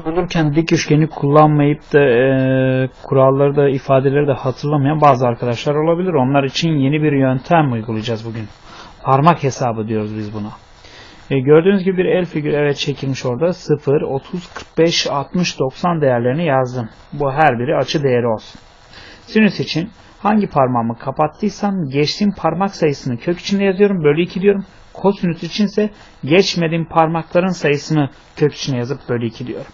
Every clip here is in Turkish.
Kosinüsü bulurken dik üçgeni kullanmayıp da e, kuralları da ifadeleri de hatırlamayan bazı arkadaşlar olabilir. Onlar için yeni bir yöntem uygulayacağız bugün. Parmak hesabı diyoruz biz buna. E, gördüğünüz gibi bir el figürü evet çekilmiş orada. 0, 30, 45, 60, 90 değerlerini yazdım. Bu her biri açı değeri olsun. Sinüs için hangi parmağımı kapattıysam geçtiğim parmak sayısını kök içinde yazıyorum. Bölü 2 diyorum. Kosinüs içinse geçmediğim parmakların sayısını kök içine yazıp bölü 2 diyorum.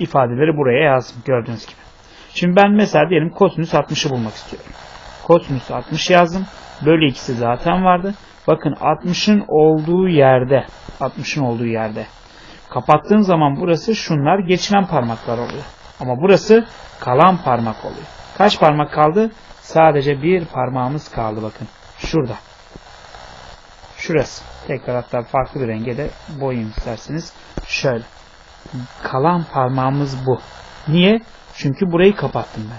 İfadeleri buraya yazdım gördüğünüz gibi. Şimdi ben mesela diyelim kosinüs 60'ı bulmak istiyorum. Kosinüs 60 yazdım. Bölü 2'si zaten vardı. Bakın 60'ın olduğu yerde 60'ın olduğu yerde kapattığım zaman burası şunlar geçilen parmaklar oluyor. Ama burası kalan parmak oluyor. Kaç parmak kaldı? Sadece bir parmağımız kaldı bakın. Şurada. Şurası. Tekrar hatta farklı bir renge de boyayayım isterseniz. Şöyle. Kalan parmağımız bu. Niye? Çünkü burayı kapattım ben.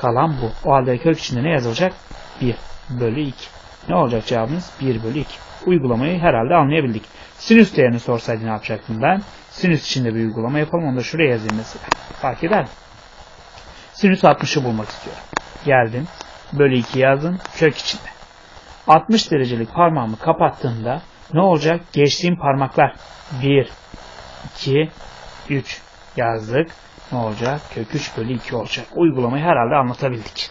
Kalan bu. O halde kök içinde ne yazılacak? 1 bölü 2. Ne olacak cevabımız? 1 bölü 2. Uygulamayı herhalde anlayabildik. Sinüs değerini sorsaydı ne yapacaktım ben? Sinüs içinde bir uygulama yapalım. Onu da şuraya yazayım mesela. Fark eder? Sinüs 60'ı bulmak istiyorum. Geldim. Bölü 2 yazdım. Kök içinde. 60 derecelik parmağımı kapattığımda ne olacak? Geçtiğim parmaklar 1, 2, 3 yazdık. Ne olacak? Kök 3 bölü 2 olacak. Uygulamayı herhalde anlatabildik.